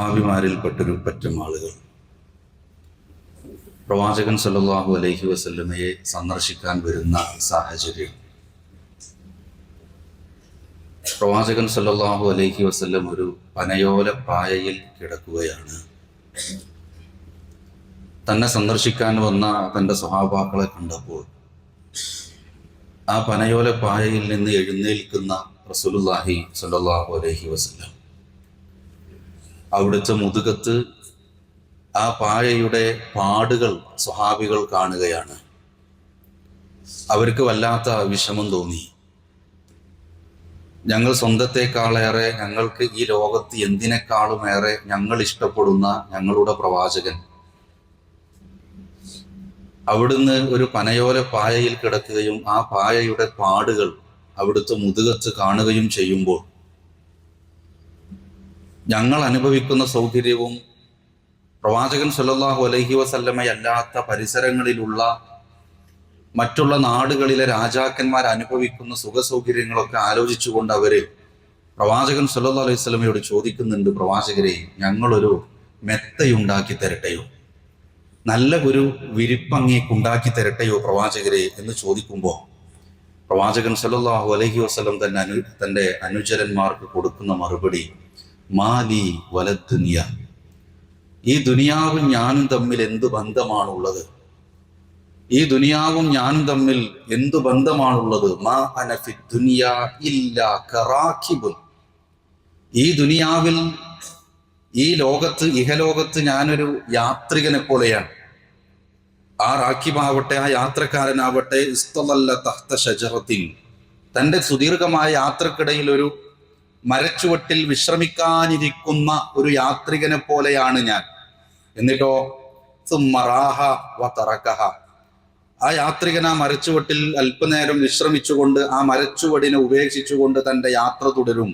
സ്വഹാബിമാരിൽപ്പെട്ടൊരു പറ്റം ആളുകൾ. പ്രവാചകൻ സല്ലാഹു അലൈഹി വസല്ലമയെ സന്ദർശിക്കാൻ വരുന്ന സാഹചര്യം. പ്രവാചകൻ സല്ലാഹു അലൈഹി വസല്ലം ഒരു പനയോല പായയിൽ കിടക്കുകയാണ്. തന്നെ സന്ദർശിക്കാൻ വന്ന തന്റെ സ്വഭാവാക്കളെ കണ്ടപ്പോൾ ആ പനയോല പായയിൽ നിന്ന് എഴുന്നേൽക്കുന്ന റസൂലുള്ളാഹി സല്ലാഹു അലൈഹി വസല്ലം അവിടുത്തെ മുതുകത്ത് ആ പായയുടെ പാടുകൾ സ്വഹാബികൾ കാണുകയാണ്. അവർക്ക് വല്ലാത്ത വിഷമം തോന്നി. ഞങ്ങൾ സ്വന്തത്തെക്കാളേറെ ഞങ്ങൾക്ക് ഈ ലോകത്ത് എന്തിനേക്കാളും ഏറെ ഞങ്ങൾ ഇഷ്ടപ്പെടുന്ന ഞങ്ങളുടെ പ്രവാചകൻ. അവിടുന്ന് ഒരു പനയോല പായയിൽ കിടക്കുകയും ആ പായയുടെ പാടുകൾ അവിടുത്തെ മുതുകത്ത് കാണുകയും ചെയ്യുമ്പോൾ ഞങ്ങൾ അനുഭവിക്കുന്ന സൗകര്യവും പ്രവാചകൻ സല്ലാഹു അലഹി വസല്ലമയല്ലാത്ത പരിസരങ്ങളിലുള്ള മറ്റുള്ള നാടുകളിലെ രാജാക്കന്മാർ അനുഭവിക്കുന്ന സുഖസൗകര്യങ്ങളൊക്കെ ആലോചിച്ചുകൊണ്ട് അവർ പ്രവാചകൻ സല്ലാ അലൈഹി സ്വലമയോട് ചോദിക്കുന്നുണ്ട് പ്രവാചകരെ ഞങ്ങളൊരു മെത്തയുണ്ടാക്കി തരട്ടെയോ? നല്ല ഒരു വിരിപ്പങ്ങേക്ക് ഉണ്ടാക്കി തരട്ടെയോ പ്രവാചകരെ? എന്ന് ചോദിക്കുമ്പോൾ പ്രവാചകൻ സല്ലാഹു അലഹി വസ്ലം തന്നെ അനു തന്റെ അനുചരന്മാർക്ക് കൊടുക്കുന്ന മറുപടി മാലി വലത്തുനിയ ഈ ദുനിയാവും ഞാനും തമ്മിൽ എന്ത് ബന്ധമാണുള്ളത്? ഈ ദുനിയാവും ഞാനും തമ്മിൽ എന്തു ബന്ധമാണുള്ളത്? മാ അനഫി ദുനിയ ഇല്ല കറാഖിബുൻ ഈ ദുനിയാവിൽ ഈ ലോകത്ത് ഇഹലോകത്ത് ഞാനൊരു യാത്രികനെ പോലെയാണ്. ആ റാഖിബാവട്ടെ ആ യാത്രക്കാരനാവട്ടെ ഇസ്തലല്ല തഹ്ത ഷജറത്തിൻ തന്റെ സുദീർഘമായ യാത്രക്കിടയിൽ ഒരു മരച്ചുവട്ടിൽ വിശ്രമിക്കാനിരിക്കുന്ന ഒരു യാത്രികനെ പോലെയാണ് ഞാൻ. എന്നിട്ടോ സുമറാഹ വ തറക്കഹ. ആ യാത്രികൻ ആ മരച്ചുവട്ടിൽ അല്പനേരം വിശ്രമിച്ചുകൊണ്ട് ആ മരച്ചുവടിനെ ഉപേക്ഷിച്ചുകൊണ്ട് തന്റെ യാത്ര തുടരും.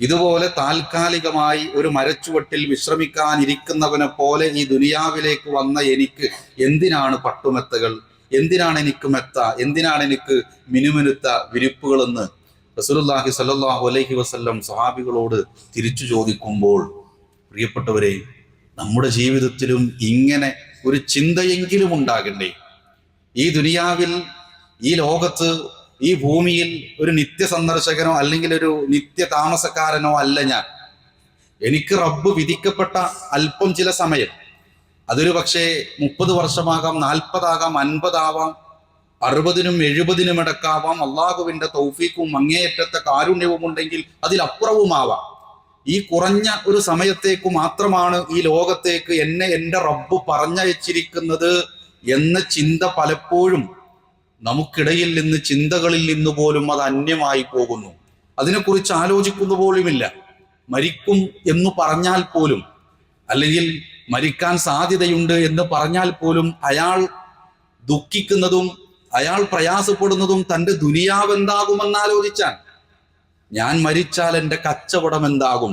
ഇതുപോലെ താൽക്കാലികമായി ഒരു മരച്ചുവട്ടിൽ വിശ്രമിക്കാനിരിക്കുന്നവനെ പോലെ ഈ ദുനിയാവിലേക്ക് വന്ന എനിക്ക് എന്തിനാണ് പട്ടുമെത്തകൾ? എന്തിനാണ് എനിക്ക് മെത്ത? എന്തിനാണ് എനിക്ക് മിനുമിനുത്ത വിരിപ്പുകളെന്ന് റസൂലുള്ളാഹി സല്ലാഹു അലൈഹി വസ്ല്ലം സ്വഹാബികളോട് തിരിച്ചു ചോദിക്കുമ്പോൾ പ്രിയപ്പെട്ടവരെ നമ്മുടെ ജീവിതത്തിലും ഇങ്ങനെ ഒരു ചിന്തയെങ്കിലും ഉണ്ടാകണ്ടേ? ഈ ദുനിയാവിൽ ഈ ലോകത്ത് ഈ ഭൂമിയിൽ ഒരു നിത്യ സന്ദർശകനോ അല്ലെങ്കിൽ ഒരു നിത്യ താമസക്കാരനോ അല്ല ഞാൻ. എനിക്ക് റബ്ബ് വിധിക്കപ്പെട്ട അല്പം ചില സമയം. അതൊരു പക്ഷേ മുപ്പത് വർഷമാകാം നാൽപ്പതാകാം അൻപതാവാം അറുപതിനും എഴുപതിനും ഇടക്കാവാം. അള്ളാഹുവിന്റെ തൗഫീക്കും അങ്ങേയറ്റത്തെ കാരുണ്യവും ഉണ്ടെങ്കിൽ അതിലപ്പുറവുമാവാം. ഈ കുറഞ്ഞ ഒരു സമയത്തേക്ക് മാത്രമാണ് ഈ ലോകത്തേക്ക് എന്നെ എന്റെ റബ്ബ് പറഞ്ഞയച്ചിരിക്കുന്നത് എന്ന ചിന്ത പലപ്പോഴും നമുക്കിടയിൽ നിന്ന് ചിന്തകളിൽ നിന്ന് പോലും അത് അന്യമായി പോകുന്നു. അതിനെക്കുറിച്ച് ആലോചിക്കുന്നു പോലുമില്ല. മരിക്കും എന്ന് പറഞ്ഞാൽ പോലും അല്ലെങ്കിൽ മരിക്കാൻ സാധ്യതയുണ്ട് എന്ന് പറഞ്ഞാൽ പോലും അയാൾ ദുഃഖിക്കുന്നതും അയാൾ പ്രയാസപ്പെടുന്നതും തന്റെ ദുനിയാവ് എന്താകുമെന്ന് ആലോചിച്ചാൽ ഞാൻ മരിച്ചാൽ എന്റെ കച്ചവടം എന്താകും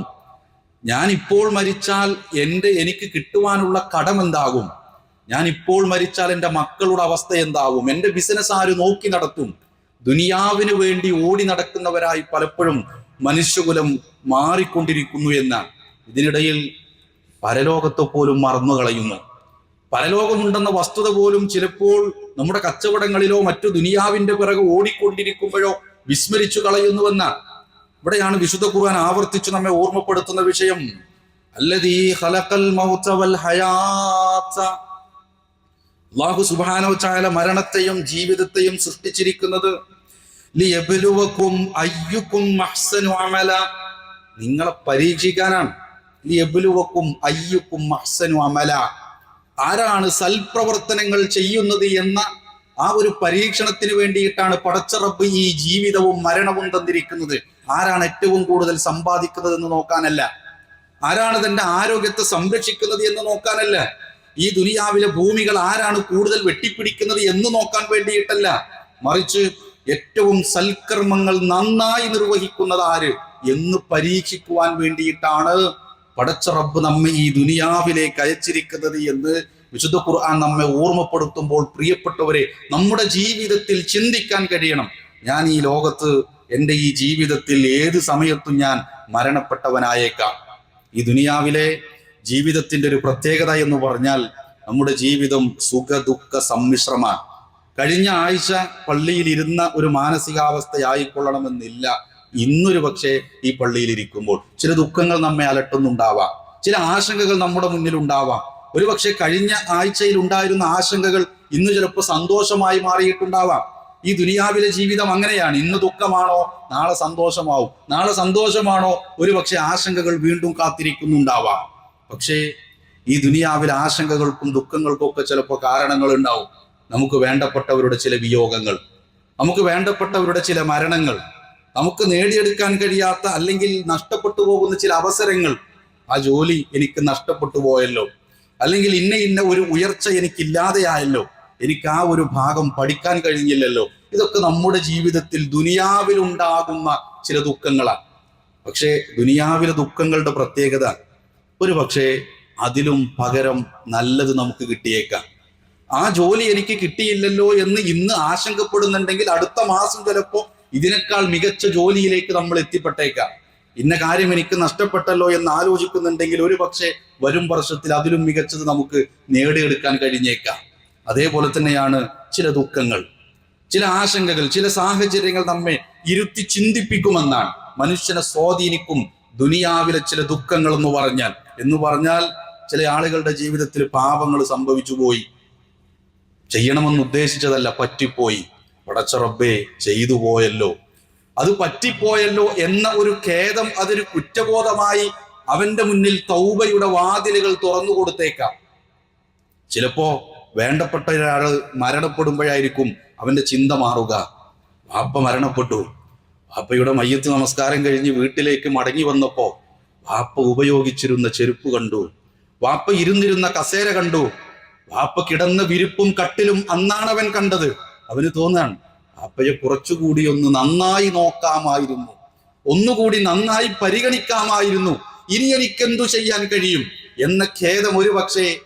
ഞാൻ ഇപ്പോൾ മരിച്ചാൽ എന്റെ എനിക്ക് കിട്ടുവാനുള്ള കടം എന്താകും ഞാൻ ഇപ്പോൾ മരിച്ചാൽ എന്റെ മക്കളുടെ അവസ്ഥ എന്താകും? എന്റെ ബിസിനസ് ആര് നോക്കി നടത്തും? ദുനിയാവിന് വേണ്ടി ഓടി നടക്കുന്നവരായി പലപ്പോഴും മനുഷ്യകുലം മാറിക്കൊണ്ടിരിക്കുന്നു എന്ന് ഇതിനിടയിൽ പരലോകത്തെ പോലും മറന്നു കളയുന്നു പരലോകമുണ്ടെന്ന വസ്തുത പോലും ചിലപ്പോൾ നമ്മുടെ കച്ചവടങ്ങളിലോ മറ്റു ദുനിയാവിന്റെ പിറകെ ഓടിക്കൊണ്ടിരിക്കുമ്പോഴോ വിസ്മരിച്ചു കളയുന്നുവെന്ന ഇവിടെയാണ് വിശുദ്ധ ഖുർആൻ ആവർത്തിച്ചു നമ്മെ ഓർമ്മപ്പെടുത്തുന്ന വിഷയം. അല്ലതീ ഖലഖൽ അള്ളാഹു സുബാനോ ചായാല മരണത്തെയും ജീവിതത്തെയും സൃഷ്ടിച്ചിരിക്കുന്നത് അയ്യുക്കും അമല. നിങ്ങളെ പരീക്ഷിക്കാനാണ്. അയ്യുക്കും അഹ്സനു അമല. ആരാണ് സൽപ്രവർത്തനങ്ങൾ ചെയ്യുന്നത് എന്ന ആ ഒരു പരീക്ഷണത്തിന് വേണ്ടിയിട്ടാണ് പടച്ചറബ് ഈ ജീവിതവും മരണവും തന്നിരിക്കുന്നത്. ആരാണ് ഏറ്റവും കൂടുതൽ സമ്പാദിക്കുന്നത് എന്ന് നോക്കാനല്ല. ആരാണ് തന്റെ ആരോഗ്യത്തെ സംരക്ഷിക്കുന്നത് എന്ന് നോക്കാനല്ല. ഈ ദുനിയാവിലെ ഭൂമികൾ ആരാണ് കൂടുതൽ വെട്ടിപ്പിടിക്കുന്നത് എന്ന് നോക്കാൻ വേണ്ടിയിട്ടല്ല. മറിച്ച് ഏറ്റവും സൽക്കർമ്മങ്ങൾ നന്നായി നിർവഹിക്കുന്നത് ആര് എന്ന് പരീക്ഷിക്കുവാൻ വേണ്ടിയിട്ടാണ്. പടച്ച റബ്ബ് നമ്മെ ഈ ദുനിയാവിലേക്ക് അയച്ചിരിക്കുന്നത് എന്ന് വിശുദ്ധ ഖുർആൻ നമ്മെ ഓർമ്മപ്പെടുത്തുമ്പോൾ പ്രിയപ്പെട്ടവരെ നമ്മുടെ ജീവിതത്തിൽ ചിന്തിക്കാൻ കഴിയണം. ഞാൻ ഈ ലോകത്ത് എന്റെ ഈ ജീവിതത്തിൽ ഏത് സമയത്തും ഞാൻ മരണപ്പെട്ടവനായേക്കാം. ഈ ദുനിയാവിലെ ജീവിതത്തിന്റെ ഒരു പ്രത്യേകത എന്ന് പറഞ്ഞാൽ നമ്മുടെ ജീവിതം സുഖ ദുഃഖ സമ്മിശ്രമാണ്. കഴിഞ്ഞ ആഴ്ച പള്ളിയിൽ ഇരുന്ന ഒരു മാനസികാവസ്ഥയായിക്കൊള്ളണമെന്നില്ല. ഇന്നൊരു പക്ഷേ ഈ പള്ളിയിൽ ഇരിക്കുമ്പോൾ ചില ദുഃഖങ്ങൾ നമ്മെ അലട്ടുന്നുണ്ടാവാം. ചില ആശങ്കകൾ നമ്മുടെ മുന്നിൽ ഉണ്ടാവാം ഒരു പക്ഷേ കഴിഞ്ഞ ആഴ്ചയിൽ ഉണ്ടായിരുന്ന ആശങ്കകൾ ഇന്ന് ചിലപ്പോൾ സന്തോഷമായി മാറിയിട്ടുണ്ടാവാം. ഈ ദുനിയാവിലെ ജീവിതം അങ്ങനെയാണ്. ഇന്ന് ദുഃഖമാണോ? നാളെ സന്തോഷമാവും. നാളെ സന്തോഷമാണോ? ഒരു പക്ഷേ ആശങ്കകൾ വീണ്ടും കാത്തിരിക്കുന്നുണ്ടാവാം. പക്ഷേ ഈ ദുനിയാവിലെ ആശങ്കകൾക്കും ദുഃഖങ്ങൾക്കും ഒക്കെ ചിലപ്പോൾ കാരണങ്ങൾ ഉണ്ടാവും നമുക്ക് വേണ്ടപ്പെട്ടവരുടെ ചില വിയോഗങ്ങൾ നമുക്ക് വേണ്ടപ്പെട്ടവരുടെ ചില മരണങ്ങൾ നമുക്ക് നേടിയെടുക്കാൻ കഴിയാത്ത അല്ലെങ്കിൽ നഷ്ടപ്പെട്ടു പോകുന്ന ചില അവസരങ്ങൾ ആ ജോലി എനിക്ക് നഷ്ടപ്പെട്ടു പോയല്ലോ. അല്ലെങ്കിൽ ഇന്ന ഇന്ന ഒരു ഉയർച്ച എനിക്കില്ലാതെയായല്ലോ എനിക്ക് ആ ഒരു ഭാഗം പഠിക്കാൻ കഴിഞ്ഞില്ലല്ലോ. ഇതൊക്കെ നമ്മുടെ ജീവിതത്തിൽ ദുനിയാവിലുണ്ടാകുന്ന ചില ദുഃഖങ്ങളാണ്. പക്ഷേ ദുനിയാവിലെ ദുഃഖങ്ങളുടെ പ്രത്യേകത ഒരു പക്ഷേ അതിലും പകരം നല്ലത് നമുക്ക് കിട്ടിയേക്കാം. ആ ജോലി എനിക്ക് കിട്ടിയില്ലല്ലോ എന്ന് ഇന്ന് ആശങ്കപ്പെടുന്നുണ്ടെങ്കിൽ അടുത്ത മാസം ചിലപ്പോ ഇതിനേക്കാൾ മികച്ച ജോലിയിലേക്ക് നമ്മൾ എത്തിപ്പെട്ടേക്കാം. ഇന്ന കാര്യം എനിക്ക് നഷ്ടപ്പെട്ടല്ലോ എന്ന് ആലോചിക്കുന്നുണ്ടെങ്കിൽ ഒരു പക്ഷേ വരും വർഷത്തിൽ അതിലും മികച്ചത് നമുക്ക് നേടിയെടുക്കാൻ കഴിഞ്ഞേക്കാം. അതേപോലെ തന്നെയാണ് ചില ദുഃഖങ്ങൾ ചില ആശങ്കകൾ ചില സാഹചര്യങ്ങൾ നമ്മെ ഇരുത്തി ചിന്തിപ്പിക്കുമെന്നാണ്. മനുഷ്യനെ സ്വാധീനിക്കും ദുനിയാവിലെ ചില ദുഃഖങ്ങൾ എന്ന് പറഞ്ഞാൽ. എന്ന് പറഞ്ഞാൽ ചില ആളുകളുടെ ജീവിതത്തിൽ പാപങ്ങൾ സംഭവിച്ചു പോയി ചെയ്യണമെന്ന് ഉദ്ദേശിച്ചതല്ല പറ്റിപ്പോയി. പടച്ച റബ്ബേ ചെയ്തു പോയല്ലോ അത് പറ്റിപ്പോയല്ലോ എന്ന ഒരു ഖേദം അതൊരു കുറ്റബോധമായി അവന്റെ മുന്നിൽ തൗബയുടെ വാതിലുകൾ തുറന്നു കൊടുത്തേക്കാം. ചിലപ്പോ വേണ്ടപ്പെട്ട ഒരാൾ മരണപ്പെടുമ്പോഴായിരിക്കും അവന്റെ ചിന്ത മാറുക. വാപ്പ മരണപ്പെട്ടു. വാപ്പയുടെ മയ്യത്ത് നമസ്കാരം കഴിഞ്ഞ് വീട്ടിലേക്ക് മടങ്ങി വന്നപ്പോ വാപ്പ ഉപയോഗിച്ചിരുന്ന ചെരുപ്പ് കണ്ടു. വാപ്പ ഇരുന്നിരുന്ന കസേര കണ്ടു. വാപ്പ കിടന്ന വിരിപ്പും കട്ടിലും അന്നാണവൻ കണ്ടത്. അവന് തോന്നാണ്. അപ്പയെ കുറച്ചുകൂടി ഒന്ന് നന്നായി നോക്കാമായിരുന്നു. ഒന്നുകൂടി നന്നായി പരിഗണിക്കാമായിരുന്നു. ഇനി എനിക്കെന്തു ചെയ്യാൻ കഴിയും? എന്ന ഖേദം ഒരു പക്ഷേ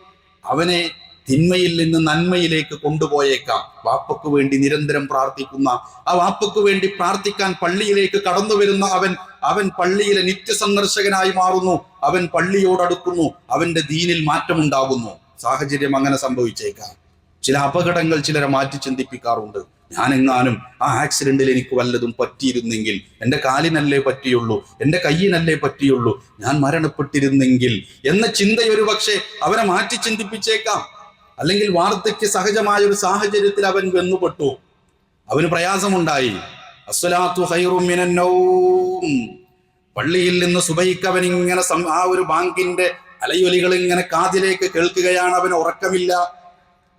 അവനെ തിന്മയിൽ നിന്ന് നന്മയിലേക്ക് കൊണ്ടുപോയേക്കാം. വാപ്പക്ക് വേണ്ടി നിരന്തരം പ്രാർത്ഥിക്കുന്ന ആ വാപ്പക്ക് വേണ്ടി പ്രാർത്ഥിക്കാൻ പള്ളിയിലേക്ക് കടന്നു വരുന്ന അവൻ അവൻ പള്ളിയിലെ നിത്യസന്ദർശകനായി മാറുന്നു. അവൻ പള്ളിയോടടുക്കുന്നു. അവന്റെ ദീനിൽ മാറ്റമുണ്ടാകുന്നു. സാഹചര്യം അങ്ങനെ സംഭവിച്ചേക്കാം. ചില അപകടങ്ങൾ ചിലരെ മാറ്റി ചിന്തിപ്പിക്കാറുണ്ട്. ഞാൻ എങ്ങാനും ആ ആക്സിഡന്റിൽ എനിക്ക് വല്ലതും പറ്റിയിരുന്നെങ്കിൽ എന്റെ കാലിനല്ലേ പറ്റിയുള്ളൂ എന്റെ കയ്യിനല്ലേ പറ്റിയുള്ളൂ ഞാൻ മരണപ്പെട്ടിരുന്നെങ്കിൽ എന്ന ചിന്തയൊരു പക്ഷെ അവനെ മാറ്റി ചിന്തിപ്പിച്ചേക്കാം. അല്ലെങ്കിൽ വാർദ്ധക്യ സഹജമായ ഒരു സാഹചര്യത്തിൽ അവൻ വെന്നുപെട്ടു. അവന് പ്രയാസമുണ്ടായി. അസ്വലാത്തു ഹൈറുമിനോം. പള്ളിയിൽ നിന്ന് സുബൈക്ക് അവൻ ഇങ്ങനെ ആ ഒരു ബാങ്കിന്റെ അലയൊലികൾ ഇങ്ങനെ കാതിലേക്ക് കേൾക്കുകയാണ്. അവന് ഉറക്കമില്ല.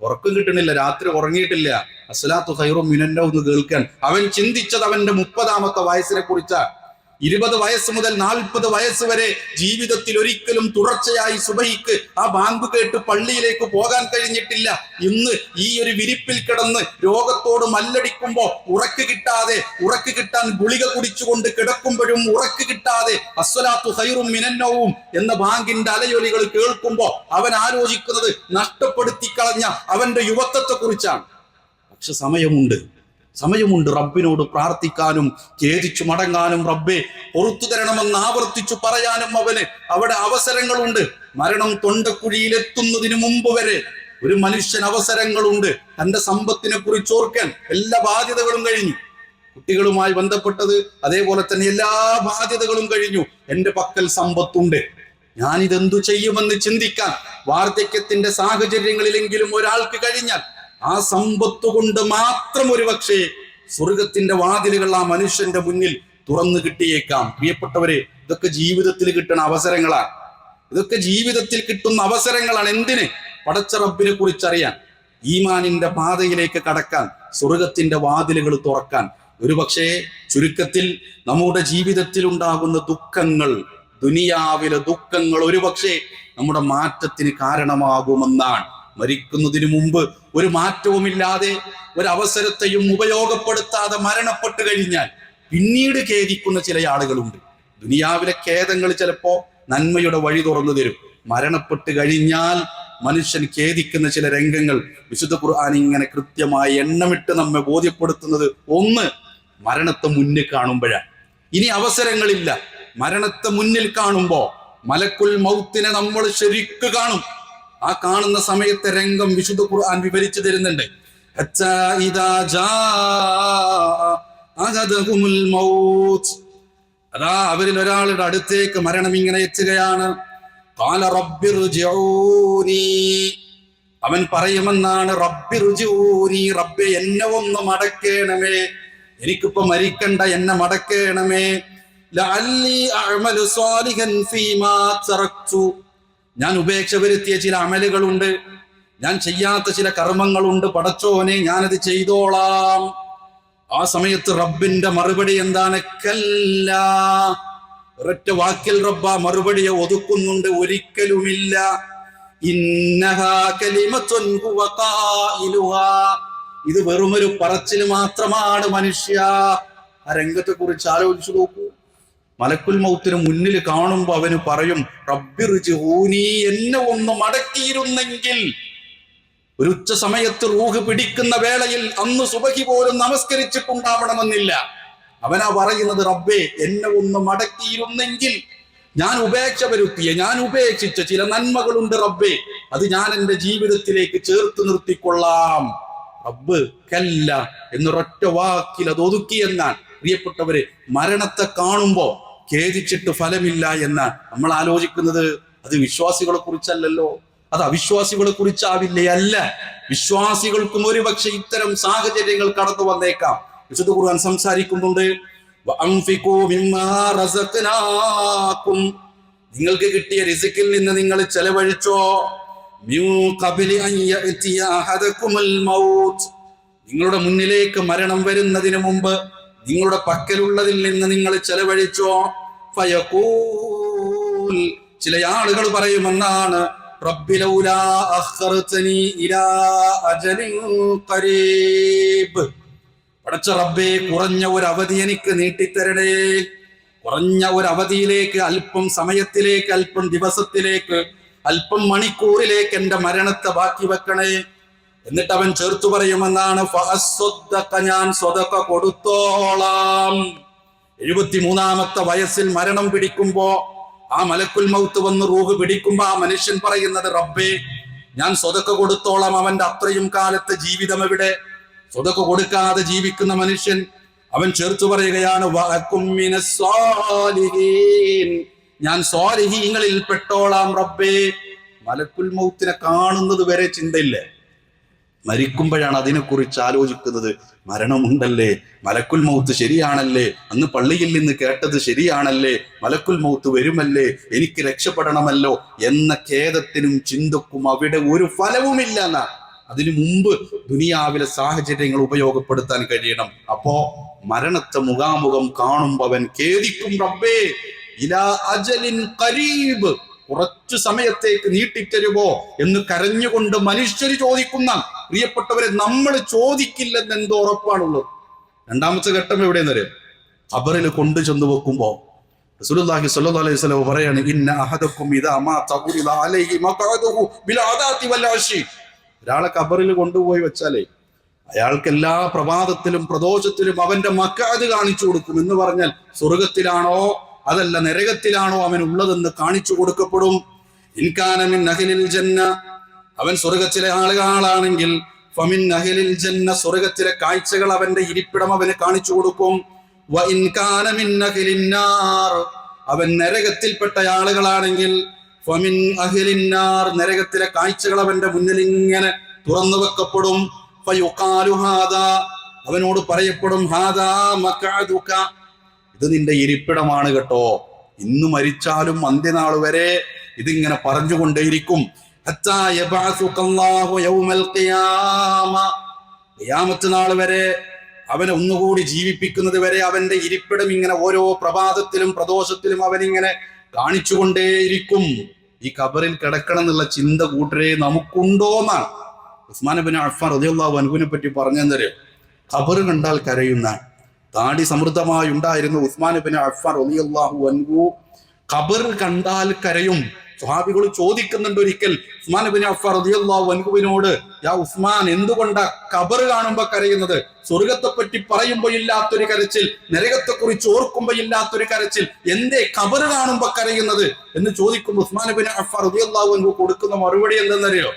ഉറക്കം കിട്ടണില്ല രാത്രി ഉറങ്ങിയിട്ടില്ല. അസ്ലാത്തു ഹൈറോ മിനന്നോ എന്ന് കേൾക്കാൻ. അവൻ ചിന്തിച്ചത് അവന്റെ മുപ്പതാമത്തെ വയസ്സിനെ കുറിച്ചാണ് ഇരുപത് വയസ്സ് മുതൽ നാൽപ്പത് വയസ്സ് വരെ ജീവിതത്തിൽ ഒരിക്കലും തുടർച്ചയായി സുബഹിക്ക് ആ ബാങ്ക് കേട്ട് പള്ളിയിലേക്ക് പോകാൻ കഴിഞ്ഞിട്ടില്ല. ഇന്ന് ഈ ഒരു വിരിപ്പിൽ കിടന്ന് രോഗത്തോട് മല്ലടിക്കുമ്പോ ഉറക്ക് കിട്ടാതെ ഉറക്ക് കിട്ടാൻ ഗുളിക കുടിച്ചുകൊണ്ട് കിടക്കുമ്പോഴും ഉറക്ക് കിട്ടാതെ അസ്വലാത്തു ഹൈറും മിനന്നവും എന്ന ബാങ്കിന്റെ അലയൊലികൾ കേൾക്കുമ്പോ അവൻ ആലോചിക്കുന്നത് നഷ്ടപ്പെടുത്തി കളഞ്ഞ അവന്റെ യുവത്വത്തെ കുറിച്ചാണ് പക്ഷെ സമയമുണ്ട്. സമയമുണ്ട് റബ്ബിനോട് പ്രാർത്ഥിക്കാനും ഖേദിച്ചു മടങ്ങാനും റബ്ബെ പുറത്തു തരണമെന്ന് ആവർത്തിച്ചു പറയാനും അവന് അവിടെ അവസരങ്ങളുണ്ട്. മരണം തൊണ്ടക്കുഴിയിലെത്തുന്നതിന് മുമ്പ് വരെ ഒരു മനുഷ്യൻ അവസരങ്ങളുണ്ട്. തന്റെ സമ്പത്തിനെ കുറിച്ച് ഓർക്കാൻ എല്ലാ ബാധ്യതകളും കഴിഞ്ഞു. കുട്ടികളുമായി ബന്ധപ്പെട്ടത് അതേപോലെ തന്നെ എല്ലാ ബാധ്യതകളും കഴിഞ്ഞു. എന്റെ പക്കൽ സമ്പത്തുണ്ട്. ഞാനിതെന്തു ചെയ്യുമെന്ന് ചിന്തിക്കാൻ വാർദ്ധക്യത്തിന്റെ സാഹചര്യങ്ങളിലെങ്കിലും ഒരാൾക്ക് കഴിഞ്ഞാൽ ആ സമ്പത്ത് കൊണ്ട് മാത്രം ഒരു പക്ഷേ സ്വർഗത്തിന്റെ വാതിലുകൾ ആ മനുഷ്യന്റെ മുന്നിൽ തുറന്നു കിട്ടിയേക്കാം. പ്രിയപ്പെട്ടവരെ ഇതൊക്കെ ജീവിതത്തിൽ കിട്ടുന്ന അവസരങ്ങളാണ്. ഇതൊക്കെ ജീവിതത്തിൽ കിട്ടുന്ന അവസരങ്ങളാണ്. എന്തിന്? പടച്ച റബ്ബിനെ കുറിച്ചറിയാൻ ഈമാനിന്റെ പാതയിലേക്ക് കടക്കാൻ സ്വർഗത്തിന്റെ വാതിലുകൾ തുറക്കാൻ. ഒരുപക്ഷെ ചുരുക്കത്തിൽ നമ്മുടെ ജീവിതത്തിൽ ഉണ്ടാകുന്ന ദുഃഖങ്ങൾ ദുനിയാവിലെ ദുഃഖങ്ങൾ ഒരുപക്ഷെ നമ്മുടെ മാറ്റത്തിന് കാരണമാകുമെന്നാണ്. മരിക്കുന്നതിന് മുമ്പ് ഒരു മാറ്റവുമില്ലാതെ ഒരവസരത്തെയും ഉപയോഗപ്പെടുത്താതെ മരണപ്പെട്ടു കഴിഞ്ഞാൽ പിന്നീട് ഖേദിക്കുന്ന ചില ആളുകളുണ്ട്. ദുനിയാവിലെ ഖേദങ്ങൾ ചിലപ്പോ നന്മയുടെ വഴി തുറന്നു തരും. മരണപ്പെട്ട് കഴിഞ്ഞാൽ മനുഷ്യൻ ഖേദിക്കുന്ന ചില രംഗങ്ങൾ വിശുദ്ധ ഖുർആൻ ഇങ്ങനെ കൃത്യമായി എണ്ണമിട്ട് നമ്മെ ബോധ്യപ്പെടുത്തുന്നത് ഒന്ന് മരണത്തെ മുന്നിൽ കാണുമ്പോഴാണ്. ഇനി അവസരങ്ങളില്ല. മരണത്തെ മുന്നിൽ കാണുമ്പോ മലക്കുൽ മൗത്തിനെ നമ്മൾ ശരിക്ക് കാണും. ആ കാണുന്ന സമയത്തെ രംഗം വിശുദ്ധ ഖുർആൻ വിവരിച്ചു തരുന്നുണ്ട്. അതാ അവരിൽ ഒരാളുടെ അടുത്തേക്ക് മരണം ഇങ്ങനെ എത്തുകയാണ്. അവൻ പറയുമെന്നാണ് റബ്ബിർജിഊനി റബ്ബെ എന്നെ ഒന്ന് മടക്കേണമേ. എനിക്കിപ്പോ മരിക്കണ്ട എന്നെ മടക്കേണമേ. അഅമലു ഫീമാ ഞാൻ ഉപേക്ഷ വരുത്തിയ ചില അമലുകളുണ്ട്. ഞാൻ ചെയ്യാത്ത ചില കർമ്മങ്ങളുണ്ട്. പടച്ചോനെ ഞാനത് ചെയ്തോളാം. ആ സമയത്ത് റബ്ബിന്റെ മറുപടി എന്താണ്? കല്ല. ഒരൊറ്റ വാക്കിൽ റബ്ബ മറുപടിയെ ഒതുക്കുന്നുണ്ട്. ഒരിക്കലുമില്ല. ഇത് വെറുമൊരു പറച്ചിൽ മാത്രമാണ് മനുഷ്യ. ആ രംഗത്തെ കുറിച്ച് ആലോചിച്ചു നോക്കൂ. മലക്കുൽ മൗത്തിന് മുന്നിൽ കാണുമ്പോ അവന് പറയും റബ്ബിർജിഊനി എന്നെ ഒന്ന് മടക്കിയിരുന്നെങ്കിൽ ഒരു ഉച്ച സമയത്ത് റൂഹ് പിടിക്കുന്ന വേളയിൽ അന്ന് സുബഹി പോലും നമസ്കരിച്ചിട്ടുണ്ടാവണമെന്നില്ല. അവനാ പറയുന്നത് റബ്ബേ എന്നെ ഒന്ന് മടക്കിയിരുന്നെങ്കിൽ ഞാൻ ഉപേക്ഷ വരുത്തിയ ഞാൻ ഉപേക്ഷിച്ച ചില നന്മകളുണ്ട് റബ്ബേ. അത് ഞാൻ എന്റെ ജീവിതത്തിലേക്ക് ചേർത്ത് നിർത്തിക്കൊള്ളാം. റബ്ബ് കല്ല എന്നൊരൊറ്റ വാക്കിൽ അത് ഒതുക്കിയെന്നാൻ പ്രിയപ്പെട്ടവര് മരണത്തെ കാണുമ്പോ ഖേദിച്ചിട്ട് ഫലമില്ല എന്ന് നമ്മൾ ആലോചിക്കുന്നത് അത് വിശ്വാസികളെ കുറിച്ചല്ലല്ലോ. അത് അവിശ്വാസികളെ കുറിച്ചാവില്ലേ അല്ല. വിശ്വാസികൾക്കും ഒരുപക്ഷെ ഇത്തരം സാഹചര്യങ്ങൾ കടന്നു വന്നേക്കാം. വിശുദ്ധ ഖുർആൻ സംസാരിക്കുന്നുണ്ട്. നിങ്ങൾക്ക് കിട്ടിയ റിസിക്കിൽ നിന്ന് നിങ്ങൾ ചെലവഴിച്ചോ? നിങ്ങളുടെ മുന്നിലേക്ക് മരണം വരുന്നതിന് മുമ്പ് നിങ്ങളുടെ പക്കലുള്ളതിൽ നിന്ന് നിങ്ങൾ ചെലവഴിച്ചോ? ഫയക്കൂൽ ചില ആളുകൾ പറയുമെന്നാണ് പടച്ച റബ്ബേ കുറഞ്ഞ ഒരു അവധി എനിക്ക് നീട്ടിത്തരണേ. കുറഞ്ഞ ഒരു അവധിയിലേക്ക് അല്പം സമയത്തിലേക്ക് അല്പം ദിവസത്തിലേക്ക് അല്പം മണിക്കൂറിലേക്ക് എന്റെ മരണത്തെ ബാക്കി വെക്കണേ എന്നിട്ട് അവൻ ചേർത്തു പറയുമെന്നാണ്. ഞാൻ സ്വതക്ക കൊടുത്തോളാം. എഴുപത്തിമൂന്നാമത്തെ വയസ്സിൽ മരണം പിടിക്കുമ്പോ ആ മലക്കുൽ മൗത്ത് വന്ന് റൂഹ് പിടിക്കുമ്പോ ആ മനുഷ്യൻ പറയുന്നത് റബ്ബേ ഞാൻ സ്വതക്ക കൊടുത്തോളാം. അവന്റെ അത്രയും കാലത്തെ ജീവിതം എവിടെ? സ്വതക്ക കൊടുക്കാതെ ജീവിക്കുന്ന മനുഷ്യൻ അവൻ ചേർത്തു പറയുകയാണ്. ഞാൻ സ്വാലിഹീങ്ങളിൽ പെട്ടോളാം റബ്ബേ. മലക്കുൽ മൗത്തിനെ കാണുന്നത് വരെ ചിന്തയില്ലേ. മരിക്കുമ്പോഴാണ് അതിനെക്കുറിച്ച് ആലോചിക്കുന്നത്. മരണമുണ്ടല്ലേ? മലക്കുൽ മൗത്ത് ശരിയാണല്ലേ? അന്ന് പള്ളിയിൽ നിന്ന് കേട്ടത് ശരിയാണല്ലേ? മലക്കുൽ മൗത്ത് വരുമല്ലേ? എനിക്ക് രക്ഷപ്പെടണമല്ലോ? എന്ന ഖേദത്തിനും ചിന്തക്കും അവിടെ ഒരു ഫലവുമില്ല എന്നാ. അതിനു മുമ്പ് ദുനിയാവിലെ സാഹചര്യങ്ങൾ ഉപയോഗപ്പെടുത്താൻ കഴിയണം. അപ്പോ മരണത്തെ മുഖാമുഖം കാണുമ്പോൾ അവൻ ഖേദിക്കും റബ്ബേ ഇലാ അജലിൻ ഖരീബ്. കുറച്ചു സമയത്തേക്ക് നീട്ടിത്തരുമോ എന്ന് കരഞ്ഞുകൊണ്ട് മനുഷ്യർ ചോദിക്കുന്ന പ്രിയപ്പെട്ടവരെ നമ്മൾ ചോദിക്കില്ലെന്ന് എന്തോ ഉറപ്പാണുള്ളത്? രണ്ടാമത്തെ ഘട്ടം എവിടെയെന്നറിയാം ഖബറിൽ കൊണ്ടു ചെന്ന് വെക്കുമ്പോ റസൂലുള്ളാഹി സ്വല്ലല്ലാഹു അലൈഹി വസല്ലം പറയാണ് ഇന്ന അഹദക്കും ഇദാ മാത ഖുരില അലൈഹി മഖഅദുഹു ബിൽ അദാതി വൽ ഒരാളെ ഖബറിൽ കൊണ്ടുപോയി വെച്ചാലേ അയാൾക്ക് എല്ലാ പ്രഭാതത്തിലും പ്രദോഷത്തിലും അവന്റെ മക്കാത് കാണിച്ചു കൊടുക്കും എന്ന് പറഞ്ഞാൽ സ്വർഗത്തിലാണോ അതല്ല നരകത്തിലാണോ അവൻ ഉള്ളതെന്ന് കാണിച്ചു കൊടുക്കപ്പെടും. ഇൻകാനമിൻ നഹലിൽ ജന്ന അവൻ സ്വർഗത്തിലെ ആളുകളാണെങ്കിൽ ഫമിൻ നഹലിൽ ജന്ന സ്വർഗത്തിലെ കാഴ്ചകൾ അവന്റെ ഇരിപ്പിടം അവന് കാണിച്ചു കൊടുക്കും. വ ഇൻകാനമിൻ നഹലിൻ നാർ അവൻ നരകത്തിൽപ്പെട്ട ആളുകളാണെങ്കിൽ ഫമിൻ അഹിലിന്നാർ നരകത്തിലെ കാഴ്ചകൾ അവന്റെ മുന്നിൽ ഇങ്ങനെ തുറന്നു വെക്കപ്പെടും. അവനോട് പറയപ്പെടും ഹാദാ ഇത് നിന്റെ ഇരിപ്പിടമാണ് കേട്ടോ. ഇന്ന് മരിച്ചാലും അന്ത്യനാൾ വരെ ഇതിങ്ങനെ പറഞ്ഞുകൊണ്ടേയിരിക്കും. ഖിയാമത്ത് നാൾ വരെ അവനെ ഒന്നുകൂടി ജീവിപ്പിക്കുന്നത് വരെ അവന്റെ ഇരിപ്പിടം ഇങ്ങനെ ഓരോ പ്രഭാതത്തിലും പ്രദോഷത്തിലും അവനിങ്ങനെ കാണിച്ചുകൊണ്ടേയിരിക്കും. ഈ കബറിൽ കിടക്കണം എന്നുള്ള ചിന്ത കൂട്ടരെ നമുക്കുണ്ടോന്നാണ്. ഉസ്മാൻ ബിൻ അഫ്ഫാൻ റതിയുള്ള അനുവിനെ പറ്റി പറഞ്ഞെന്നറിയോ ഖബർ കണ്ടാൽ കരയുന്ന താടി സമൃദ്ധമായി ഉണ്ടായിരുന്ന ഉസ്മാൻ ബിൻ അഫ്ഫാൻ റളിയല്ലാഹു അൻഹു. ഖബർ കണ്ടാൽ കരയും. സ്വഹാബികൾ ചോദിക്കുന്നുണ്ട് ഒരിക്കൽ ഉസ്മാൻ ബിൻ അഫർ റളിയല്ലാഹു അൻഹുവിനോട് യാ ഉസ്മാൻ എന്തുകൊണ്ടാ ഖബർ കാണുമ്പോൾ കരയുന്നത്? സ്വർഗത്തെ പറ്റി പറയുമ്പോ ഇല്ലാത്തൊരു കരച്ചിൽ നരകത്തെ കുറിച്ച് ഓർക്കുമ്പോ ഇല്ലാത്തൊരു കരച്ചിൽ എന്തേ ഖബർ കാണുമ്പോൾ കരയുന്നത്? എന്ന് ചോദിക്കുമ്പോൾ ഉസ്മാൻ ബിൻ അഫർ റളിയല്ലാഹു അൻഹു കൊടുക്കുന്ന മറുപടി എന്തെന്നറിയോ?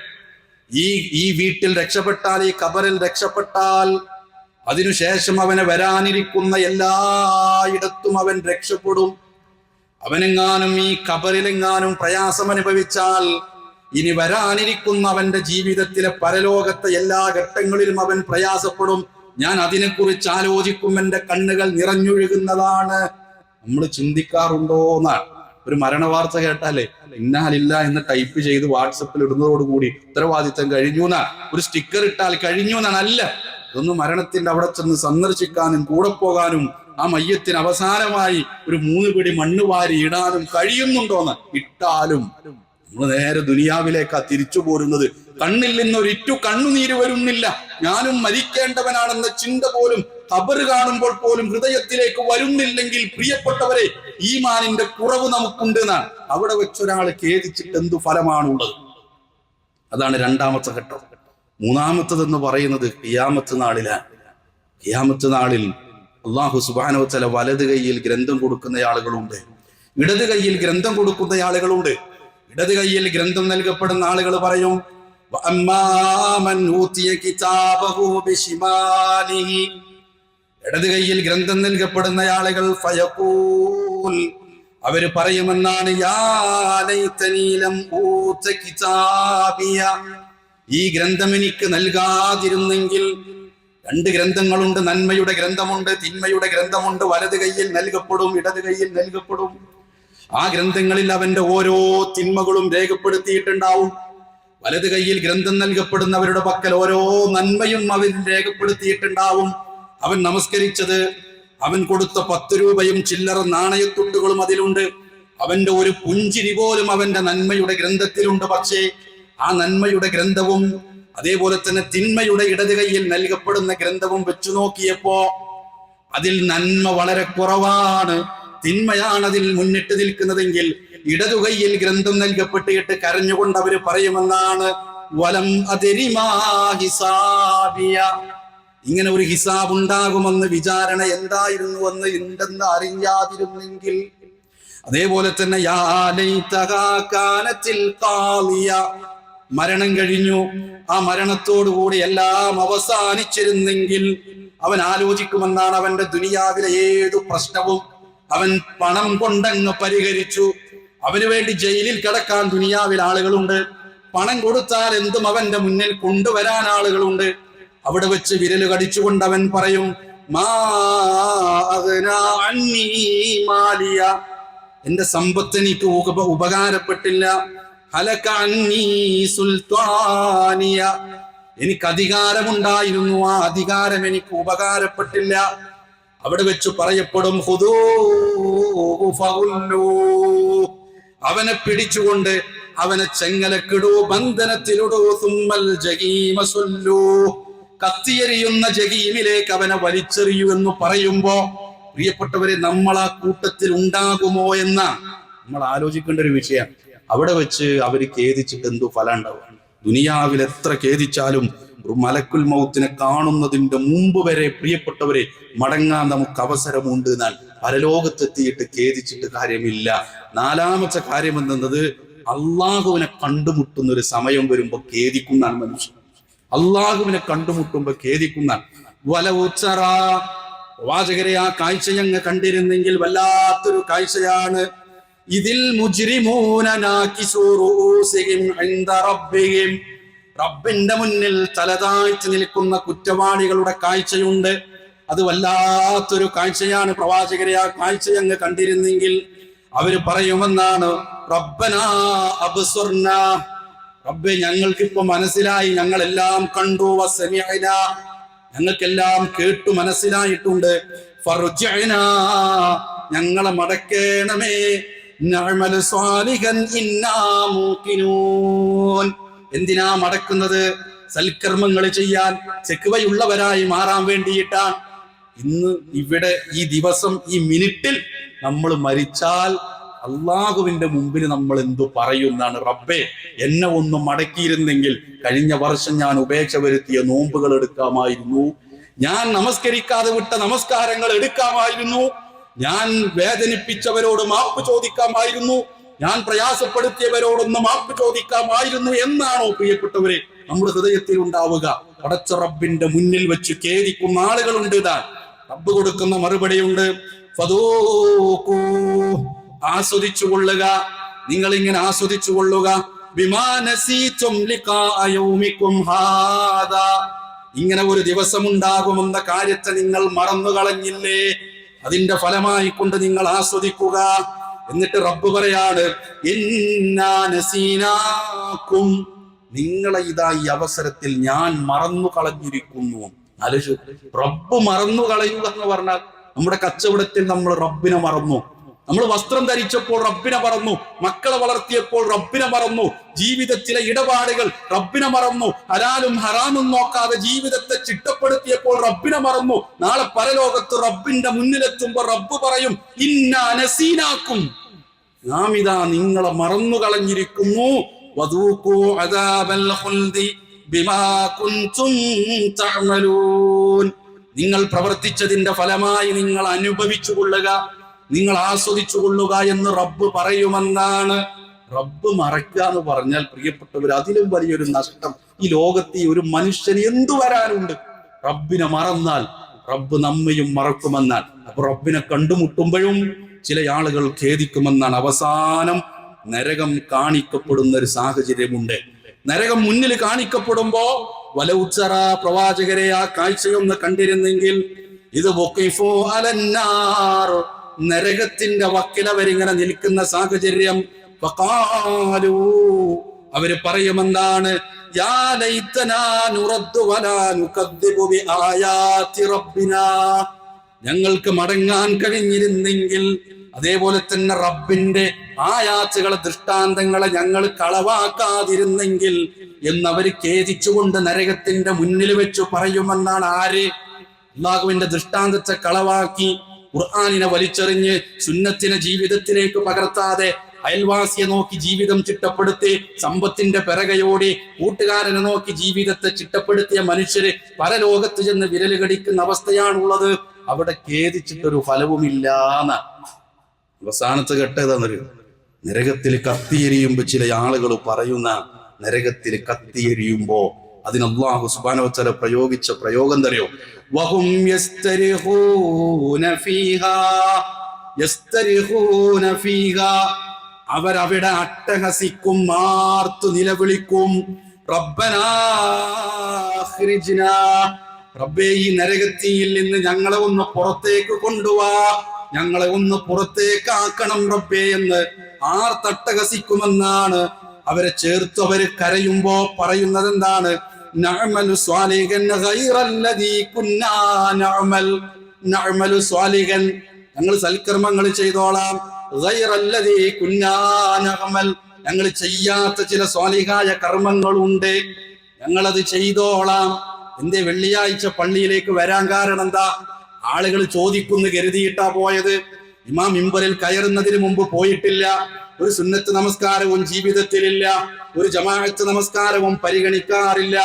ഈ ഈ വീട്ടിൽ രക്ഷപ്പെട്ടാൽ ഈ ഖബറിൽ രക്ഷപ്പെട്ടാൽ അതിനുശേഷം അവനെ വരാനിരിക്കുന്ന എല്ലായിടത്തും അവൻ രക്ഷപ്പെടും. അവനെങ്ങാനും ഈ കബറിലെങ്ങാനും പ്രയാസം അനുഭവിച്ചാൽ ഇനി വരാനിരിക്കുന്ന അവന്റെ ജീവിതത്തിലെ പരലോകത്തെ എല്ലാ ഘട്ടങ്ങളിലും അവൻ പ്രയാസപ്പെടും. ഞാൻ അതിനെക്കുറിച്ച് ആലോചിക്കും എന്റെ കണ്ണുകൾ നിറഞ്ഞൊഴുകുന്നതാണ്. നമ്മൾ ചിന്തിക്കാറുണ്ടോ എന്നാണ് ഒരു മരണ വാർത്ത കേട്ടാലേ ഇന്നാലില്ല എന്ന് ടൈപ്പ് ചെയ്ത് വാട്സപ്പിൽ ഇടുന്നതോടുകൂടി ഉത്തരവാദിത്തം കഴിഞ്ഞു എന്നാ ഒരു സ്റ്റിക്കർ ഇട്ടാൽ കഴിഞ്ഞു എന്നാണ് അല്ല ഇതൊന്നും മരണത്തിന്റെ അവിടെ ചെന്ന് സന്ദർശിക്കാനും കൂടെ പോകാനും ആ മയ്യത്തിന് അവസാനമായി ഒരു മൂന്ന് പിടി മണ്ണ് വാരി ഇടാനും കഴിയുന്നുണ്ടോന്ന് ഇട്ടാലും നമ്മൾ നേരെ ദുനിയാവിലേക്കാ തിരിച്ചു പോരുന്നത്. കണ്ണിൽ നിന്ന് ഒരിറ്റു കണ്ണുനീര് വരുന്നില്ല. ഞാനും മരിക്കേണ്ടവനാണെന്ന ചിന്ത പോലും ഖബർ കാണുമ്പോൾ പോലും ഹൃദയത്തിലേക്ക് വരുന്നില്ലെങ്കിൽ പ്രിയപ്പെട്ടവരെ ഈ മാനിന്റെ കുറവ് നമുക്കുണ്ട് അവിടെ വെച്ചൊരാൾ ഖേദിച്ചിട്ട് എന്തു ഫലമാണുള്ളത്? അതാണ് രണ്ടാമത്തെ ഘട്ടം. മൂന്നാമത്തതെന്ന് പറയുന്നത് ഖിയാമത്ത് നാളിലാണ് ഖിയാമത്ത് നാളിൽ അള്ളാഹു സുബാനോ ചില വലത് കൈയിൽ ഗ്രന്ഥം കൊടുക്കുന്ന ആളുകളുണ്ട് ഇടത് കൈയിൽ ഗ്രന്ഥം കൊടുക്കുന്ന ആളുകളുണ്ട് ഇടത് കൈയിൽ ഗ്രന്ഥം നൽകപ്പെടുന്ന ആളുകൾ പറയും. ഇടത് കൈയിൽ ഗ്രന്ഥം നൽകപ്പെടുന്ന ആളുകൾ അവർ പറയുമെന്നാണ് "യാ ലൈതനീ ലം ഊത കിതാബിയ." ഈ ഗ്രന്ഥം എനിക്ക് നൽകാതിരുന്നെങ്കിൽ രണ്ട് ഗ്രന്ഥങ്ങളുണ്ട് നന്മയുടെ ഗ്രന്ഥമുണ്ട് തിന്മയുടെ ഗ്രന്ഥമുണ്ട് വലത് കൈയിൽ നൽകപ്പെടും ഇടത് കൈയിൽ നൽകപ്പെടും. ആ ഗ്രന്ഥങ്ങളിൽ അവന്റെ ഓരോ തിന്മകളും രേഖപ്പെടുത്തിയിട്ടുണ്ടാവും. വലത് കൈയിൽ ഗ്രന്ഥം നൽകപ്പെടുന്നവരുടെ പക്കൽ ഓരോ നന്മയും അവൻ രേഖപ്പെടുത്തിയിട്ടുണ്ടാവും. അവൻ നമസ്കരിച്ചത് അവൻ കൊടുത്ത പത്ത് രൂപയും ചില്ലറ നാണയത്തുട്ടുകളും അതിലുണ്ട്. അവന്റെ ഒരു പുഞ്ചിരി പോലും അവന്റെ നന്മയുടെ ഗ്രന്ഥത്തിലുണ്ട്. പക്ഷേ ആ നന്മയുടെ ഗ്രന്ഥവും അതേപോലെ തന്നെ തിന്മയുടെ ഇടത് കൈയിൽ നൽകപ്പെടുന്ന ഗ്രന്ഥവും വെച്ചു നോക്കിയപ്പോ അതിൽ നന്മ വളരെ കുറവാണ്. തിന്മയാണ് അതിൽ മുന്നിട്ട് നിൽക്കുന്നതെങ്കിൽ ഇടതു കൈയിൽ ഗ്രന്ഥം നൽകപ്പെട്ടിട്ട് കരഞ്ഞുകൊണ്ട് അവർ പറയുമെന്നാണ്. വലം അതിരിമാഹിസാബിയ ഇങ്ങനെ ഒരു ഹിസാബ് ഉണ്ടാകുമെന്ന് വിചാരണ എന്തായിരുന്നുവെന്ന് ഉണ്ടെന്ന് അറിയാതിരുന്നെങ്കിൽ. അതേപോലെ തന്നെ യാ. മരണം കഴിഞ്ഞു. ആ മരണത്തോടുകൂടി എല്ലാം അവസാനിച്ചിരുന്നെങ്കിൽ അവൻ ആലോചിക്കുമെന്നാണ് അവന്റെ ദുനിയാവിലെ ഏതു പ്രശ്നവും. അവൻ പണം കൊണ്ടങ്ങ് പരിഹരിച്ചു. അവന് വേണ്ടി ജയിലിൽ കിടക്കാൻ ദുനിയാവിൽ ആളുകളുണ്ട്. പണം കൊടുത്താൽ എന്തും അവന്റെ മുന്നിൽ കൊണ്ടുവരാൻ ആളുകളുണ്ട്. അവിടെ വെച്ച് വിരൽ കടിച്ചുകൊണ്ട് അവൻ പറയും എന്റെ സമ്പത്ത് എനിക്ക് ഉപകാരപ്പെട്ടില്ല. സുൽത്താനിയ. എനിക്ക് അധികാരമുണ്ടായിരുന്നു. ആ അധികാരം എനിക്ക് ഉപകാരപ്പെട്ടില്ല. അവിടെ വെച്ച് പറയപ്പെടും. അവനെ പിടിച്ചുകൊണ്ട് അവനെ ചെങ്ങലക്കിടൂ ബന്ധനത്തിലിടൂ തുമ്മൽ ജഗീമ കത്തിയെറിയുന്ന ജഗീമിലേക്ക് അവനെ വലിച്ചെറിയൂ എന്ന് പറയുമ്പോ പ്രിയപ്പെട്ടവരെ നമ്മൾ ആ കൂട്ടത്തിൽ ഉണ്ടാകുമോ എന്ന നമ്മൾ ആലോചിക്കേണ്ട ഒരു വിഷയം. അവിടെ വെച്ച് അവർ ഖേദിച്ചിട്ട് എന്തു ഫലം ഉണ്ടാവും. ദുനിയാവിൽ എത്ര ഖേദിച്ചാലും മലക്കുൽ മൗത്തിനെ കാണുന്നതിന്റെ മുമ്പ് വരെ പ്രിയപ്പെട്ടവരെ മടങ്ങാൻ നമുക്ക് അവസരമുണ്ട് എന്നാൽ പരലോകത്തെത്തിയിട്ട് ഖേദിച്ചിട്ട് കാര്യമില്ല. നാലാമത്തെ കാര്യം എന്നത് അള്ളാഹുവിനെ കണ്ടുമുട്ടുന്ന ഒരു സമയം വരുമ്പോ ഖേദിക്കുന്നതാണ് മനുഷ്യൻ. അള്ളാഹുവിനെ കണ്ടുമുട്ടുമ്പോ ഖേദിക്കുന്നതാണ്. വല ഉച്ചറ വാചകരെ ആ കാഴ്ച ഞങ്ങൾ കണ്ടിരുന്നെങ്കിൽ വല്ലാത്തൊരു കാഴ്ചയാണ്. ഇതിൽ റബ്ബിന്റെ മുന്നിൽ തലതാഴ്ച നിൽക്കുന്ന കുറ്റവാളികളുടെ കാഴ്ചയുണ്ട്. അത് വല്ലാത്തൊരു കാഴ്ചയാണ്. പ്രവാചകരെ ആ കാഴ്ച അങ്ങ് കണ്ടിരുന്നെങ്കിൽ അവർ പറയുമെന്നാണ്. റബ്ബനാ അബ്സുർന. റബ്ബെ ഞങ്ങൾക്കിപ്പോ മനസ്സിലായി. ഞങ്ങളെല്ലാം കണ്ടു. വസമിഅന. ഞങ്ങൾക്കെല്ലാം കേട്ടു. മനസ്സിലായിട്ടുണ്ട്. ഫർജഅന. ഞങ്ങളെ മടക്കേണമേ. നഅമൽ സ്വാലിഹൻ ഇന്നാ എന്തിനാ മടക്കുന്നത്? സൽക്കർമ്മങ്ങൾ ചെയ്യാൻ ചെക്കുവയുള്ളവരായി മാറാൻ വേണ്ടിയിട്ടാണ് ഇന്ന് ഇവിടെ ഈ ദിവസം ഈ മിനിറ്റിൽ നമ്മൾ മരിച്ചാൽ അള്ളാഹുവിന്റെ മുമ്പിൽ നമ്മൾ എന്തു പറയുന്നതാണ് റബ്ബേ. എന്നെ ഒന്ന് മടക്കിയിരുന്നെങ്കിൽ കഴിഞ്ഞ വർഷം ഞാൻ ഉപേക്ഷ വരുത്തിയ നോമ്പുകൾ എടുക്കാമായിരുന്നു. ഞാൻ നമസ്കരിക്കാതെ വിട്ട നമസ്കാരങ്ങൾ എടുക്കാമായിരുന്നു. ഞാൻ വേദനിപ്പിച്ചവരോട് മാപ്പ് ചോദിക്കാമായിരുന്നു. ഞാൻ പ്രയാസപ്പെടുത്തിയവരോടൊന്ന് മാപ്പ് ചോദിക്കാമായിരുന്നു എന്നാണോ പ്രിയപ്പെട്ടവരെ? നമ്മുടെ ഹൃദയത്തിൽ ഉണ്ടാവുക. പടച്ച റബ്ബിന്റെ മുന്നിൽ വെച്ച് കേരിക്കുന്ന ആളുകളുണ്ട് താൻ റബ്ബ് കൊടുക്കുന്ന മറുപടിയുണ്ട്. ആസ്വദിച്ചു കൊള്ളുക നിങ്ങൾ ഇങ്ങനെ ആസ്വദിച്ചു കൊള്ളുക ഇങ്ങനെ ഒരു ദിവസം ഉണ്ടാകുമെന്ന കാര്യത്തെ നിങ്ങൾ മറന്നു കളഞ്ഞില്ലേ അതിന്റെ ഫലമായി കൊണ്ട് നിങ്ങൾ ആസ്വദിക്കുക. എന്നിട്ട് റബ്ബ് പറയാണ് ഇന്നാ നസീനാക്കും. നിങ്ങളെ ഇതാ ഈ അവസരത്തിൽ ഞാൻ മറന്നു കളഞ്ഞിരിക്കുന്നു. റബ്ബ് മറന്നു കളയുക എന്ന് പറഞ്ഞാൽ നമ്മുടെ കച്ചവടത്തിൽ നമ്മൾ റബ്ബിനെ മറന്നു. നമ്മൾ വസ്ത്രം ധരിച്ചപ്പോൾ റബ്ബിനെ മറന്നു. മക്കളെ വളർത്തിയപ്പോൾ റബ്ബിനെ മറന്നു. ജീവിതത്തിലെ ഇടപാടുകൾ റബ്ബിനെ മറന്നു. ഹലാലും ഹറാമും നോക്കാതെ ജീവിതത്തെ ചിട്ടപ്പെടുത്തിയപ്പോൾ റബ്ബിനെ മറന്നു. നാളെ പരലോകത്ത് റബ്ബിന്റെ മുന്നിലെത്തുമ്പോൾ റബ്ബ് പറയും ഇന്ന നസീനാക്കും. നാം ഇതാ നിങ്ങളെ മറന്നു കളഞ്ഞിരിക്കുന്നു. നിങ്ങൾ പ്രവർത്തിച്ചതിന്റെ ഫലമായി നിങ്ങൾ അനുഭവിച്ചു കൊള്ളുക. നിങ്ങൾ ആസ്വദിച്ചു കൊള്ളുക എന്ന് റബ്ബ് പറയുമെന്നാണ്. റബ്ബ് മറക്കുക എന്ന് പറഞ്ഞാൽ പ്രിയപ്പെട്ടവർ അതിലും വലിയൊരു നഷ്ടം. ഈ ലോകത്ത് ഒരു മനുഷ്യന് എന്തു വരാനുണ്ട്? റബ്ബിനെ മറന്നാൽ റബ്ബ് നമ്മയും മറക്കുമെന്നാൽ. അപ്പൊ റബ്ബിനെ കണ്ടുമുട്ടുമ്പോഴും ചില ആളുകൾ ഖേദിക്കുമെന്നാണ്. അവസാനം നരകം കാണിക്കപ്പെടുന്ന ഒരു സാഹചര്യമുണ്ട്. നരകം മുന്നിൽ കാണിക്കപ്പെടുമ്പോ വല ഉച്ചറ പ്രവാചകരെ ആ കാഴ്ചയൊന്ന് കണ്ടിരുന്നെങ്കിൽ ഇത് അലന്നാർ നരകത്തിന്റെ വക്കില അവരിങ്ങനെ നിൽക്കുന്ന സാഹചര്യം. അവർ പറയുമെന്താണ്? ഞങ്ങൾക്ക് മടങ്ങാൻ കഴിഞ്ഞിരുന്നെങ്കിൽ അതേപോലെ തന്നെ റബ്ബിന്റെ ആയാച്ചുകളെ ദൃഷ്ടാന്തങ്ങളെ ഞങ്ങൾ കളവാക്കാതിരുന്നെങ്കിൽ എന്നവർ ഖേദിച്ചുകൊണ്ട് നരകത്തിന്റെ മുന്നിൽ വെച്ചു പറയുമെന്നാണ് ആര്? അള്ളാഹുവിന്റെ ദൃഷ്ടാന്തത്തെ കളവാക്കി. ഖുർആാനിനെ വലിച്ചെറിഞ്ഞ് സുന്നത്തിനെ ജീവിതത്തിലേക്ക് പകർത്താതെ അയൽവാസിയെ നോക്കി ജീവിതം ചിട്ടപ്പെടുത്തി സമ്പത്തിന്റെ പിറകയോടി കൂട്ടുകാരനെ നോക്കി ജീവിതത്തെ ചിട്ടപ്പെടുത്തിയ മനുഷ്യര് പരലോകത്ത് ചെന്ന് വിരൽ കടിക്കുന്ന അവസ്ഥയാണുള്ളത്. അവിടെ ഖേദിച്ചിട്ടൊരു ഫലവുമില്ലാന്ന് അവസാനത്തെ കെട്ടതെന്നൊരു നരകത്തിൽ കത്തിയെരിയുമ്പോ ചില ആളുകൾ പറയുന്ന നരകത്തിൽ കത്തിയെരിയുമ്പോ അതിന് അള്ളാഹു സുബാനോത്തര പ്രയോഗിച്ച പ്രയോഗം തരയോ വഹും യസ്തരിഹൂന ഫീഹാ യസ്തരിഹൂന ഫീഹാ അവരവിടെ അട്ടഹസിക്കും മാർത്തു നിലവിളിക്കും. റബ്ബനാ അഖ്രിജ്നാ. റബ്ബേ ഈ നരകത്തിയിൽ നിന്ന് ഞങ്ങളെ ഒന്ന് പുറത്തേക്ക് കൊണ്ടുവാ. ഞങ്ങളെ ഒന്ന് പുറത്തേക്ക് ആക്കണം റബ്ബേ എന്ന് ആർ തട്ടഹസിക്കുമെന്നാണ് അവരെ ചേർത്ത് അവർ കരയുമ്പോ പറയുന്നത് എന്താണ് നഅമലു സ്വാലിഹൻ ഗൈറല്ലദീ كنا نعمل. نعمل സ്വാലിഹൻ ഞങ്ങൾ സൽക്കർമ്മങ്ങൾ ചെയ്തോളാം. കുന്നാ നഅമൽ ഞങ്ങൾ ചെയ്യാത്ത ചില സ്വാലിഹായ കർമ്മങ്ങളുണ്ട്. ഞങ്ങളത് ചെയ്തോളാം. എന്തേ വെള്ളിയാഴ്ച പള്ളിയിലേക്ക് വരാൻ കാരണം എന്താ? ആളുകൾ ചോദിക്കുന്നു കരുതിയിട്ടാ പോയത്. ഇമാം മിമ്പറിൽ കയറുന്നതിന് മുമ്പ് പോയിട്ടില്ല. ഒരു സുന്നത്ത് നമസ്കാരവും ജീവിതത്തിലില്ല. ഒരു ജമാഅത്ത് നമസ്കാരവും പരിഗണിക്കാറില്ല.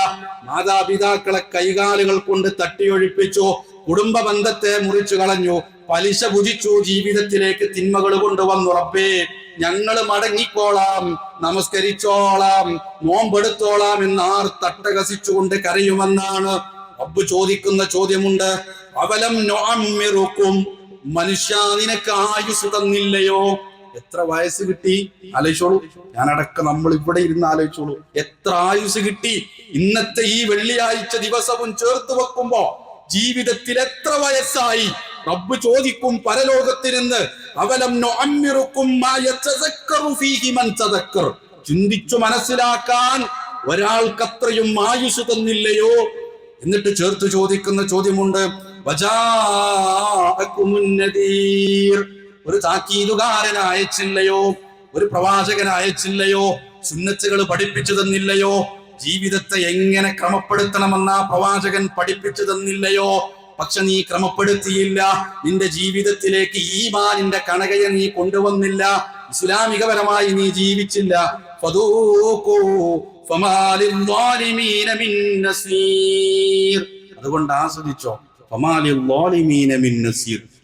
മാതാപിതാക്കളെ കൈകാലുകൾ കൊണ്ട് തട്ടിയൊഴിപ്പിച്ചു കുടുംബ ബന്ധത്തെ മുറിച്ചു കളഞ്ഞു പലിശ ഭുജിച്ചു ജീവിതത്തിലേക്ക് തിന്മകൾ കൊണ്ടുവന്നു. റബ്ബേ ഞങ്ങൾ മടങ്ങിക്കോളാം നമസ്കരിച്ചോളാം നോമ്പെടുത്തോളാം എന്ന് ആർ തട്ടകസിച്ചുകൊണ്ട് കരയുമെന്നാണ് റബ്ബ് ചോദിക്കുന്ന ചോദ്യമുണ്ട്. അവലം നൊഅമ്മിറുക്കും മനുഷ്യ നിനക്ക് ആയുസ് തന്നില്ലയോ? എത്ര വയസ്സ് കിട്ടി? ആലോചിച്ചോളൂ. ഞാനടക്കം നമ്മൾ ഇവിടെ ഇരുന്ന് ആലോചിച്ചോളൂ. എത്ര ആയുസ് കിട്ടി? ഇന്നത്തെ ഈ വെള്ളിയാഴ്ച ദിവസവും ചേർത്ത് വെക്കുമ്പോ ജീവിതത്തിൽ എത്ര വയസ്സായി? റബ്ബ് ചോദിക്കും പരലോകത്തിൽ നിന്ന് അവലം ചിന്തിച്ചു മനസ്സിലാക്കാൻ ഒരാൾക്കത്രയും ആയുസ് തന്നില്ലയോ? എന്നിട്ട് ചേർത്ത് ചോദിക്കുന്ന ചോദ്യമുണ്ട്. ഒരു താക്കീതുകാരൻ അയച്ചില്ലയോ ഒരു പ്രവാചകൻ അയച്ചില്ലയോ സുന്നത്തുകൾ പഠിപ്പിച്ചു തന്നില്ലയോ ജീവിതത്തെ എങ്ങനെ ക്രമപ്പെടുത്തണമെന്ന പ്രവാചകൻ പഠിപ്പിച്ചു തന്നില്ലയോ? പക്ഷെ നീ ക്രമപ്പെടുത്തിയില്ല. നിന്റെ ജീവിതത്തിലേക്ക് ഈ മാനിന്റെ കണകയെ നീ കൊണ്ടുവന്നില്ല. ഇസ്ലാമികപരമായി നീ ജീവിച്ചില്ല. അതുകൊണ്ട് ആസ്വദിച്ചോ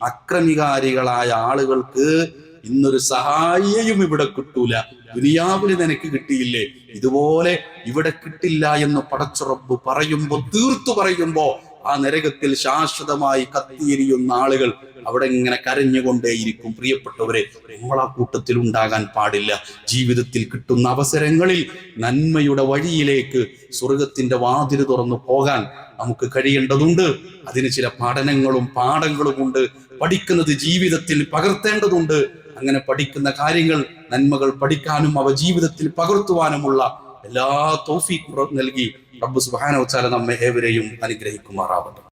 അക്രമികാരികളായ ആളുകൾക്ക് ഇന്നൊരു സഹായിയും ഇവിടെ കിട്ടൂല. ദുനിയാവിൽ നിനക്ക് കിട്ടിയില്ലേ? ഇതുപോലെ ഇവിടെ കിട്ടില്ല എന്ന് പടച്ചുറപ്പ് പറയുമ്പോ തീർത്തു പറയുമ്പോ ആ നരകത്തിൽ ശാശ്വതമായി കത്തിയിരിയുന്ന ആളുകൾ അവിടെ ഇങ്ങനെ കരഞ്ഞുകൊണ്ടേയിരിക്കും. പ്രിയപ്പെട്ടവരെ നമ്മൾ ആ കൂട്ടത്തിൽ ഉണ്ടാകാൻ പാടില്ല. ജീവിതത്തിൽ കിട്ടുന്ന അവസരങ്ങളിൽ നന്മയുടെ വഴിയിലേക്ക് സ്വർഗത്തിന്റെ വാതിൽ തുറന്നു പോകാൻ നമുക്ക് കഴിയേണ്ടതുണ്ട്. അതിന് ചില പാഠനങ്ങളും പാഠങ്ങളും ഉണ്ട്. പഠിക്കുന്നത് ജീവിതത്തിൽ പകർത്തേണ്ടതുണ്ട്. അങ്ങനെ പഠിക്കുന്ന കാര്യങ്ങൾ നന്മകൾ പഠിക്കാനും അവ ജീവിതത്തിൽ പകർത്തുവാനുമുള്ള എല്ലാ തോഫി നൽകി. റബ്ബു സുബാന നമ്മെ ഏവരെയും അനുഗ്രഹിക്കുമാറാവട്ടെ.